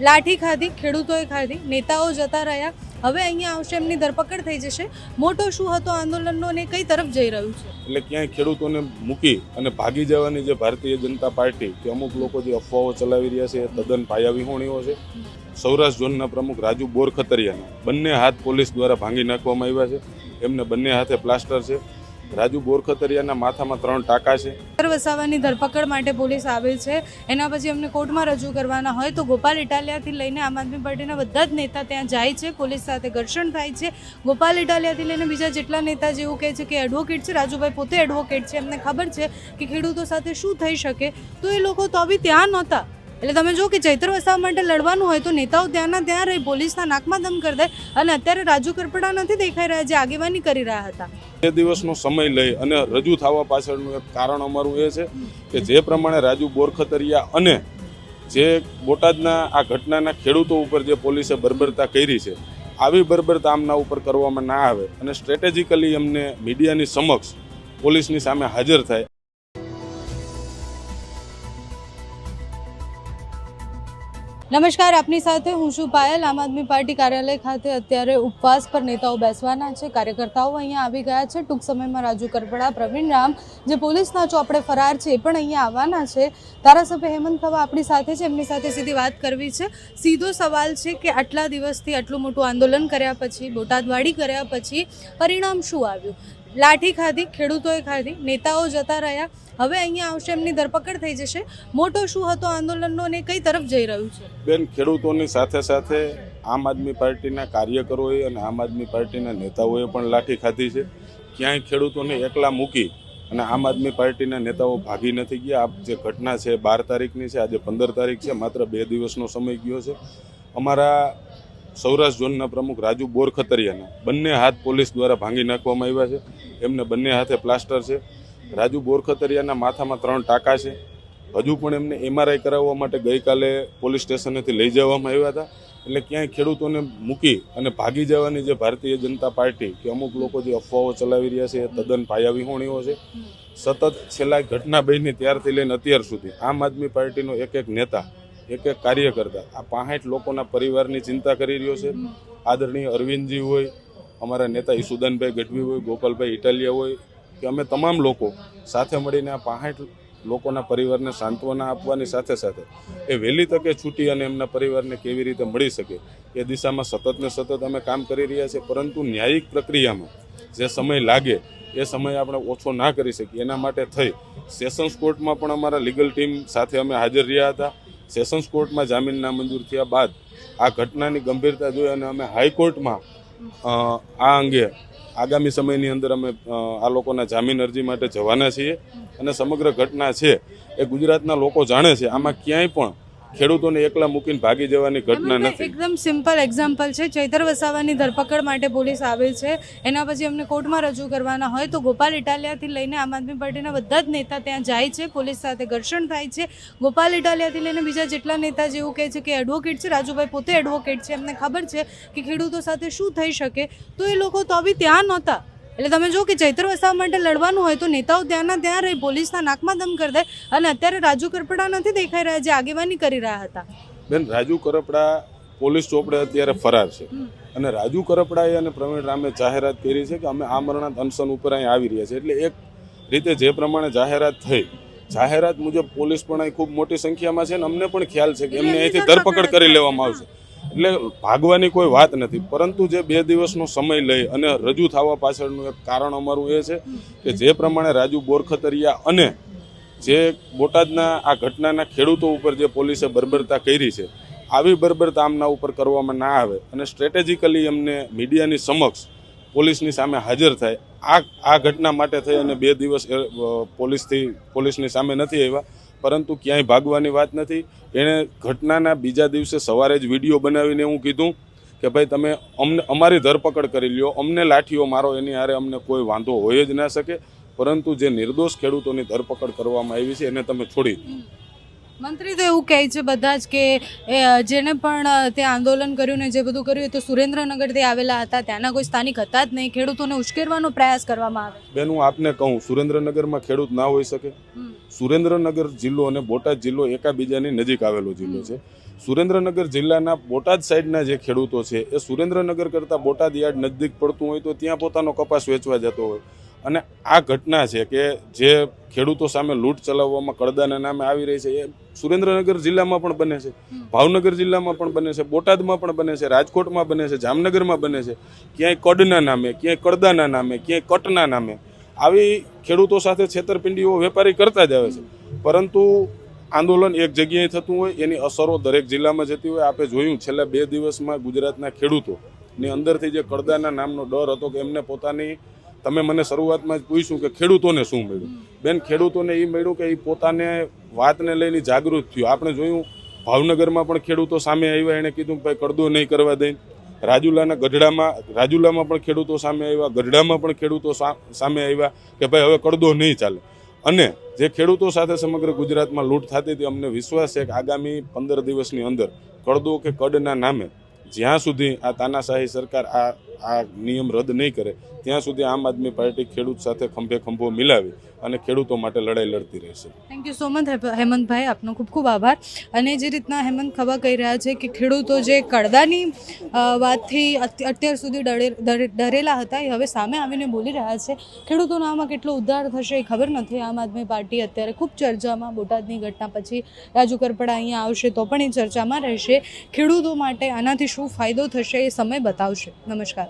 લાઠી ખાધી, ખેડૂતોએ ખાધી, નેતાઓ જતા રહ્યા. હવે અહીંયા આવશે, એમની ધરપકડ થઈ જશે. મોટો શું હતો આંદોલનનો અને કઈ તરફ જઈ રહ્યું છે? એટલે ક્યાંય ખેડૂતોને મૂકી અને ભાગી જવાની જે ભારતીય જનતા પાર્ટી, કે અમુક લોકો જે અફવાઓ ચલાવી રહ્યા છે, એ તદ્દન પાયાવિહોણીઓ છે. સૌરાષ્ટ્ર ઝોનના પ્રમુખ રાજુ બોરખતરિયાના બંને હાથ પોલીસ દ્વારા ભાંગી નાખવામાં આવ્યા છે. એમને બંને હાથે પ્લાસ્ટર છે. રાજુ બોરખતરિયાના માથામાં ત્રણ ટાંકા છે. વસાવાની ધરપકડ માટે પોલીસ આવે છે. એના પછી અમને કોર્ટમાં રજૂ કરવાના હોય તો ગોપાલ ઇટાલિયાથી લઈને આમ આદમી પાર્ટીના બધા જ નેતા ત્યાં જાય છે. પોલીસ સાથે ઘર્ષણ થાય છે. ગોપાલ ઇટાલિયાથી લઈને બીજા જેટલા નેતા જેવું કહે છે કે એડવોકેટ છે, રાજુભાઈ પોતે એડવોકેટ છે. એમને ખબર છે કે ખેડૂતો સાથે શું થઈ શકે? તો એ લોકો તો બી ત્યાં નહોતા. એટલે તમે જો કે ચૈત્ર વસાવા માટે લડવાનું હોય તો નેતાઓ ત્યાંના ત્યાં રહી પોલીસના નાકમાં દમ કરી દે અને અત્યારે રાજુ કરપડા નથી દેખાઈ રહ્યા જે આગેવાની કરી રહ્યા હતા. બે દિવસનો સમય લઈ અને રજૂ થવા પાછળનું એક કારણ અમારું એ છે કે જે પ્રમાણે રાજુ બોરખતરિયા અને જે બોટાદના આ ઘટનાના ખેડૂતો ઉપર જે પોલીસે બર્બરતા કરી છે, આવી બર્બરતા આમના ઉપર કરવામાં ના આવે અને સ્ટ્રેટેજિકલી એમને મીડિયાની સમક્ષ પોલીસની સામે હાજર થાય. નમસ્કાર, આપની સાથે હું છું પાયલ. આમ આદમી પાર્ટી કાર્યાલય ખાતે અત્યારે ઉપવાસ પર નેતાઓ બેસવાના છે. કાર્યકર્તાઓ અહીંયા આવી ગયા છે. ટૂંક સમયમાં રાજુ કરપડા, પ્રવીણ રામ, જે પોલીસના ચોપડે ફરાર છે, એ પણ અહીંયા આવવાના છે. ધારાસભ્ય હેમંત થવા આપણી સાથે છે. એમની સાથે સીધી વાત કરવી છે. સીધો સવાલ છે કે આટલા દિવસથી આટલું મોટું આંદોલન કર્યા પછી, બોટાદવાડી કર્યા પછી પરિણામ શું આવ્યું? લાઠી ખાધી, ખેડૂતોએ ખાધી, નેતાઓ જતા રહ્યા. હવે અહીંયા આવશે, એમની ધરપકડ થઈ જશે. મોટો શું હતો આંદોલનનો અને કઈ તરફ જઈ રહ્યું છે? બેન, ખેડૂતોની સાથે સાથે આમ આદમી પાર્ટીના કાર્યકરોએ અને આમ આદમી પાર્ટીના નેતાઓએ પણ લાઠી ખાધી છે. ક્યાંય ખેડૂતોને એકલા મૂકી અને આમ આદમી પાર્ટીના નેતાઓ ભાગી નથી ગયા. આ જે ઘટના છે, બાર તારીખની છે, આજે પંદર તારીખ છે, માત્ર બે દિવસનો સમય ગયો છે. અમારા સૌરાષ્ટ્ર ઝોનના પ્રમુખ રાજુ બોરખતરિયાના બંને હાથ પોલીસ દ્વારા ભાંગી નાખવામાં આવ્યા છે. એમને બંને હાથે પ્લાસ્ટર છે. રાજુ બોરખતરિયાના માથામાં ત્રણ ટાંકા છે. હજુ પણ એમને એમઆરઆઈ કરાવવા માટે ગઈકાલે પોલીસ સ્ટેશનેથી લઈ જવામાં આવ્યા હતા. એટલે ક્યાંય ખેડૂતોને મૂકી અને ભાગી જવાની જે ભારતીય જનતા પાર્ટી કે અમુક લોકો જે અફવાઓ ચલાવી રહ્યા છે એ તદ્દન પાયાવિહોણીઓ છે. સતત છેલ્લા ઘટના બની ત્યારથી લઈને અત્યાર સુધી આમ આદમી પાર્ટીનો એક એક નેતા એક એક કાર્યકર્તા આ પાંસઠ લોકોના પરિવારની ચિંતા કરી રહ્યો છે. આદરણીય અરવિંદજી હોય, અમારા નેતા ઈસુદાનભાઈ ગઢવી હોય, ગોપાલભાઈ ઇટાલિયા હોય, કે અમે તમામ લોકો સાથે મળીને આ પાંસઠ લોકોના પરિવારને સાંત્વના આપવાની સાથે સાથે એ વહેલી તકે છૂટી અને એમના પરિવારને કેવી રીતે મળી શકે એ દિશામાં સતત ને સતત અમે કામ કરી રહ્યા છીએ. પરંતુ ન્યાયિક પ્રક્રિયામાં જે સમય લાગે, એ સમય આપણે ઓછો ના કરી શકીએ. એના માટે થઈ સેશન્સ કોર્ટમાં પણ અમારા લીગલ ટીમ સાથે અમે હાજર રહ્યા હતા. સેશન્સ કોર્ટમાં જામીન નામંજૂર થયા બાદ આ ઘટનાની ગંભીરતા જોઈ અને અમે હાઈકોર્ટમાં આ અંગે આગામી સમયની અંદર અમે આ લોકોના જામીન અરજી માટે જવાના છીએ. અને સમગ્ર ઘટના છે એ ગુજરાતના લોકો જાણે છે. આમાં ક્યાંય પણ ખેડૂતોને એકલા મૂકીને ભાગી જવાની ઘટના નથી. એકદમ સિમ્પલ એક્ઝામ્પલ છે. ચૈતર વસાવાની ધરપકડ માટે પોલીસ આવે છે. એના પછી અમને કોર્ટમાં રજૂ કરવાના હોય તો ગોપાલ ઇટાલિયાથી લઈને આમ આદમી પાર્ટીના બધા જ નેતા ત્યાં જાય છે. પોલીસ સાથે ઘર્ષણ થાય છે. ગોપાલ ઇટાલિયાથી લઈને બીજા જેટલા નેતા જેવું કહે છે કે એડવોકેટ છે રાજુભાઈ પોતે એડવોકેટ છે. એમને ખબર છે કે ખેડૂતો સાથે શું થઈ શકે. તો એ લોકો તો બી ત્યાં નહોતા. એટલે તમે જો કે ચૈત્ર વસાવા માટે લડવાનું હોય તો નેતાઓ ત્યાંના ત્યાં રહી પોલીસના નાકમાં દમ કરી દે અને અત્યારે રાજુ કરપડા નથી દેખાઈ રહ્યા જે આગેવાની કરી રહ્યા હતા. બેન રાજુ કરપડા પોલીસ ચોપડે અત્યારે ફરાર છે. અને રાજુ કરપડાએ અને પ્રવીણ રામે જાહેરાત કરી છે કે અમે આમરણાંત અનશન ઉપર અહીં આવી રહ્યા છે એટલે એક રીતે જે પ્રમાણે જાહેરાત થઈ જાહેરાત મુજબ પોલીસ પણ અહીં ખૂબ મોટી સંખ્યામાં છે અને અમને પણ ખ્યાલ છે કે એમને અહીંથી ધરપકડ કરી લેવામાં આવશે. એટલે ભાગવાની કોઈ વાત નથી. પરંતુ જે બે દિવસનો સમય લઈ અને રજૂ થવા પાછળનું એક કારણ અમારું એ છે કે જે પ્રમાણે રાજુ બોરખતરિયા અને જે બોટાદના આ ઘટનાના ખેડૂતો ઉપર જે પોલીસે બર્બરતા કરી છે, આવી બર્બરતા આમના ઉપર કરવામાં ના આવે અને સ્ટ્રેટેજિકલી એમને મીડિયાની સમક્ષ પોલીસની સામે હાજર થાય. આ આ ઘટના માટે થઈ અને બે દિવસ પોલીસથી પોલીસની સામે નથી આવ્યા. પરંતુ ક્યાંય ભાગવાની વાત નથી. એણે ઘટનાના બીજા દિવસે સવારે જ વીડિયો બનાવીને એવું કીધું કે ભાઈ તમે અમને અમારી ધરપકડ કરી લ્યો અમને લાઠીઓ મારો એની હારે અમને કોઈ વાંધો હોય જ ના શકે. પરંતુ જે નિર્દોષ ખેડૂતોની ધરપકડ કરવામાં આવી છે એને તમે છોડી દો. મંત્રી તો એવું કહે છે બધા જ કે જેને પણ તે આંદોલન કર્યું ને જે બધું કર્યું એ તો સુરેન્દ્રનગરથી આવેલા હતા. ત્યાંના કોઈ સ્થાનિક હતા જ નહીં. ખેડૂતોને ઉશ્કેરવાનો પ્રયાસ કરવામાં આવે બેન હું આપને કહું સુરેન્દ્રનગરમાં ખેડૂત ના હોઈ શકે. સુરેન્દ્રનગર જિલ્લો અને બોટાદ જિલ્લો એકાબીજાની નજીક આવેલો જિલ્લો છે. સુરેન્દ્રનગર જિલ્લાના બોટાદ સાઈડના જે ખેડૂતો છે એ સુરેન્દ્રનગર કરતાં બોટાદ યાર્ડ નજદીક પડતું હોય તો ત્યાં પોતાનો કપાસ વેચવા જતો હોય. અને આ ઘટના છે કે જે ખેડૂતો સામે લૂંટ ચલાવવામાં કડદાના નામે આવી રહી છે એ સુરેન્દ્રનગર જિલ્લામાં પણ બને છે ભાવનગર જિલ્લામાં પણ બને છે બોટાદમાં પણ બને છે રાજકોટમાં બને છે જામનગરમાં બને છે ક્યાંય કડના નામે ક્યાંય કડદાના નામે ક્યાંય કટના નામે આવી ખેડૂતો સાથે છેતરપિંડીઓ વેપારી કરતા જ આવે છે. પરંતુ આંદોલન એક જગ્યાએ થતું હોય, એની અસરો દરેક જિલ્લામાં જતી હોય. આપણે જોયું, છેલ્લા બે દિવસમાં ગુજરાતના ખેડૂતોની અંદરથી જે કડદાના નામનો ડર હતો કે એમને પોતાની, તમે મને શરૂઆતમાં જ પૂછ્યું કે ખેડૂતોને શું મળ્યું? બેન, ખેડૂતોને એ મળ્યું કે એ પોતાને વાતને લઈને જાગૃત થયું. આપણે જોયું, ભાવનગરમાં પણ ખેડૂતો સામે આવ્યા. એણે કીધું ભાઈ કડદો નહીં કરવા દઈ રાજુલાના ગઢડામાં, રાજુલામાં પણ ખેડૂતો સામે આવ્યા, ગઢડામાં પણ ખેડૂતો સામે આવ્યા કે ભાઈ હવે કડદો નહીં ચાલે. અને જે ખેડૂતો સાથે સમગ્ર ગુજરાતમાં લૂંટ થતી હતી, અમને વિશ્વાસ છે કે આગામી પંદર દિવસની અંદર કડદો કે કડના નામે જ્યાં સુધી આ તાનાશાહી સરકાર આ આ નિયમ રદ નહીં કરે, ત્યાં સુધી આમ આદમી પાર્ટી ખેડૂત સાથે ખંભે ખંભો મિલાવી અને ખેડૂતો માટે લડાઈ લડતી રહેશે. Thank you so much Hemantbhai. આપનો ખૂબ ખૂબ આભાર. અને જે રીતના હેમંત ખબર કહી રહ્યા છે કે ખેડૂતો જે કડદાની વાતથી અત્યાર સુધી ડરે, ડરે- ડરેલા હતા, એ હવે સામે આવીને બોલી રહ્યા છે. ખેડૂતોનો આમાં કેટલો ઉદ્ધાર થશે એ ખબર નથી. આમ આદમી પાર્ટી અત્યારે ખૂબ ચર્ચામાં, બોટાદની ઘટના પછી રાજુ કરપડા અહીંયા આવશે તો પણ એ ચર્ચામાં રહેશે. ખેડૂતો માટે આનાથી શું ફાયદો થશે એ સમય બતાવશે. નમસ્કાર.